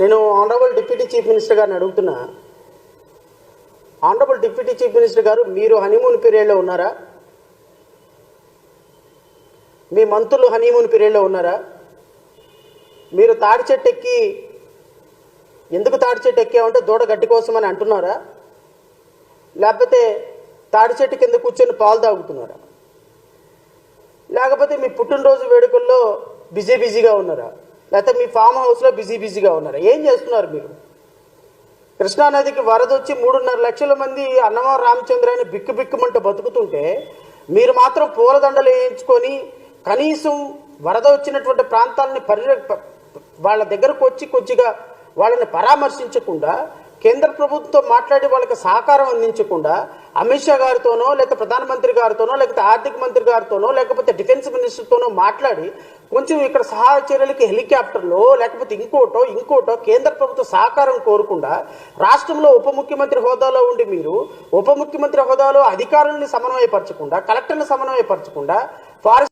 నేను honourable deputy chief minister గారిని అడుగుతున్నా. ఆనరబుల్ డిప్యూటీ చీఫ్ మినిస్టర్ గారు మీరు హనీమూన్ పీరియడ్లో ఉన్నారా? మీ మంత్రులు హనీమూన్ పీరియడ్లో ఉన్నారా? మీరు తాడి చెట్టు ఎక్కి ఎందుకు తాడి చెట్టు ఎక్కామంటే దూడ గట్టి కోసం అని అంటున్నారా? లేకపోతే తాడి చెట్టు కింద కూర్చొని పాలు తాగుతున్నారా? లేకపోతే మీ పుట్టినరోజు వేడుకల్లో బిజీ బిజీగా ఉన్నారా? లేకపోతే మీ ఫామ్ హౌస్లో బిజీ బిజీగా ఉన్నారు. ఏం చేస్తున్నారు మీరు? కృష్ణానదికి వరద వచ్చి మూడున్నర లక్షల మంది అన్నమ రామచంద్ర అని బిక్కు బిక్కుమంటూ బతుకుతుంటే మీరు మాత్రం పూలదండలు వేయించుకొని కనీసం వరద వచ్చినటువంటి ప్రాంతాలని పరి వాళ్ళ దగ్గరకు వచ్చి కొద్దిగా వాళ్ళని పరామర్శించకుండా కేంద్ర ప్రభుత్వంతో మాట్లాడి వాళ్ళకి సహకారం అందించకుండా అమిత్ షా గారితోనో లేకపోతే ప్రధానమంత్రి గారితోనో లేకపోతే ఆర్థిక మంత్రి గారితోనో లేకపోతే డిఫెన్స్ మినిస్టర్తోనో మాట్లాడి కొంచెం ఇక్కడ సహాయ చర్యలకి హెలికాప్టర్లో లేకపోతే ఇంకోటో ఇంకోటో కేంద్ర ప్రభుత్వ సహకారం కోరకుండా రాష్ట్రంలో ఉప ముఖ్యమంత్రి హోదాలో ఉండి మీరు ఉప ముఖ్యమంత్రి హోదాలో అధికారుల్ని సమన్వయపరచకుండా కలెక్టర్ని సమన్వయపరచకుండా ఫారెస్ట్